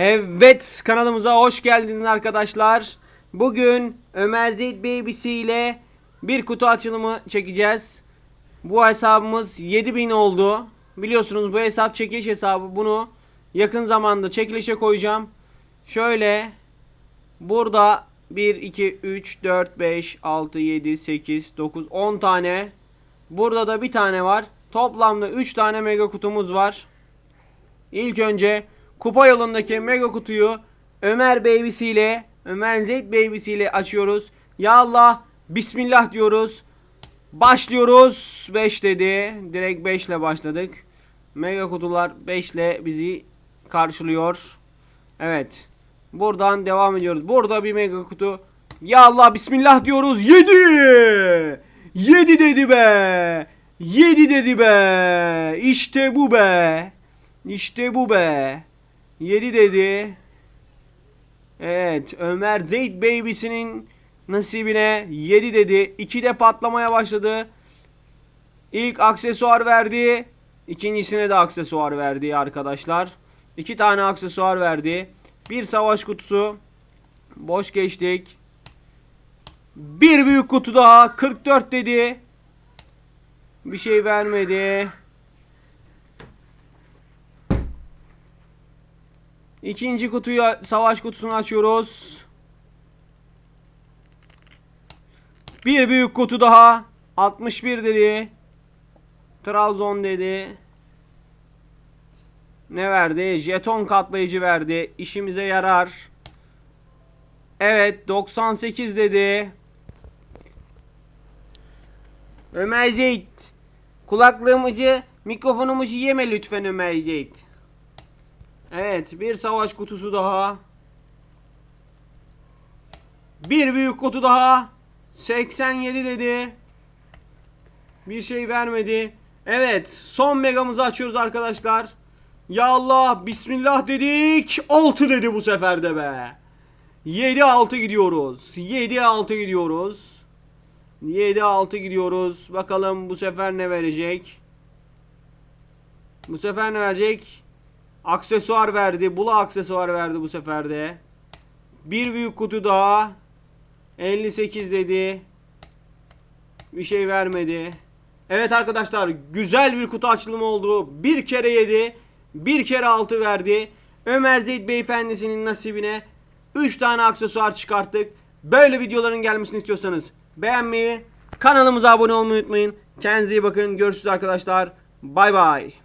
Evet kanalımıza hoş geldiniz arkadaşlar. Bugün Ömer Zeyt Baby'si ile bir kutu açılımı çekeceğiz. Bu hesabımız 7000 oldu. Biliyorsunuz bu hesap çekiliş hesabı. Bunu yakın zamanda çekilişe koyacağım. Şöyle burada 1, 2, 3, 4, 5, 6, 7, 8, 9, 10 tane. Burada da bir tane var. Toplamda 3 tane mega kutumuz var. İlk önce kupa yolundaki mega kutuyu Ömer Baby'si ile Ömer Zeyt Baby'si ile açıyoruz. Ya Allah Bismillah diyoruz. Başlıyoruz. 5 dedi. Direkt 5 ile başladık. Mega kutular 5 ile bizi karşılıyor. Evet. Buradan devam ediyoruz. Burada bir mega kutu. Ya Allah Bismillah diyoruz. 7. 7 dedi be. 7 dedi be. İşte bu be. İşte bu be. 7 dedi. Evet Ömer Zeyt Baby'sinin nasibine 7 dedi. 2 de patlamaya başladı. İlk aksesuar verdi. İkincisine de aksesuar verdi arkadaşlar. 2 tane aksesuar verdi. Bir savaş kutusu. Boş geçtik. Bir büyük kutu daha. 44 dedi. Bir şey vermedi. İkinci kutuyu savaş kutusunu açıyoruz. Bir büyük kutu daha. 61 dedi. Trabzon dedi. Ne verdi? Jeton katlayıcı verdi. İşimize yarar. Evet 98 dedi. Ömer Zeyt. Kulaklığımızı mikrofonumuzu yeme lütfen Ömer Zeyt. Evet bir savaş kutusu daha. Bir büyük kutu daha. 87 dedi. Bir şey vermedi. Evet son megamızı açıyoruz arkadaşlar. Ya Allah bismillah dedik. 6 dedi bu sefer de be. 7-6 gidiyoruz. 7-6 gidiyoruz. 7-6 gidiyoruz. Bakalım bu sefer ne verecek. Bu sefer ne verecek? Aksesuar verdi. Bula aksesuar verdi bu sefer de. Bir büyük kutu daha. 58 dedi. Bir şey vermedi. Evet arkadaşlar güzel bir kutu açılımı oldu. Bir kere yedi. Bir kere altı verdi. Ömer Zeyt beyefendisinin nasibine 3 tane aksesuar çıkarttık. Böyle videoların gelmesini istiyorsanız beğenmeyi, kanalımıza abone olmayı unutmayın. Kendinize iyi bakın. Görüşürüz arkadaşlar. Bay bay.